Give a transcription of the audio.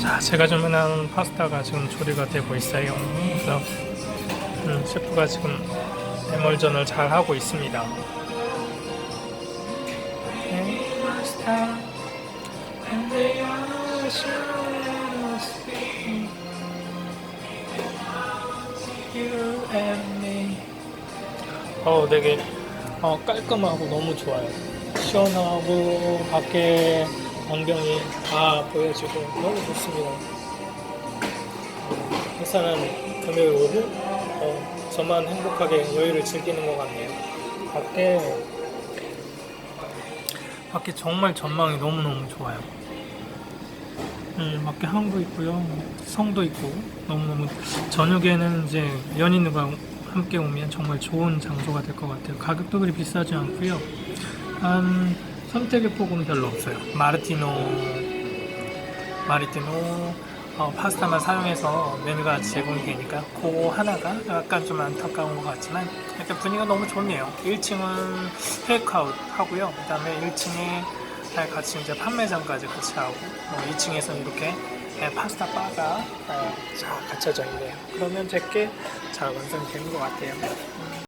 자, 제가 주문한 파스타가 지금 조리가 되고 있어요. 그래서 음, 셰프가 지금 해물전을 잘 하고 있습니다. 네, 파스타. 어, 되게 어, 깔끔하고 너무 좋아요. 시원하고 밖에 광경이 다 보여지고 너무 좋습니다. 회사는 금요일 오후 어, 저만 행복하게 여유를 즐기는 것 같네요. 밖에 밖에 정말 전망이 너무 너무 좋아요. 음, 밖에 항도 있고요, 성도 있고 너무 너무 저녁에는 이제 연인과 함께 오면 정말 좋은 장소가 될 것 같아요. 가격도 그리 비싸지 않고요. 한 선택의 폭은 별로 없어요. 마르티노, 마르티노 어, 파스타만 사용해서 메뉴가 제공이 되니까 그거 하나가 약간 좀 안타까운 것 같지만 일단 분위기가 너무 좋네요. 1층은 테이크아웃 하고요. 그 다음에 1층에 같이 이제 판매장까지 같이 하고 어, 2층에서는 이렇게 예, 파스타 바가 어, 잘 갖춰져 있네요. 그러면 되게 잘 완성되는 것 같아요.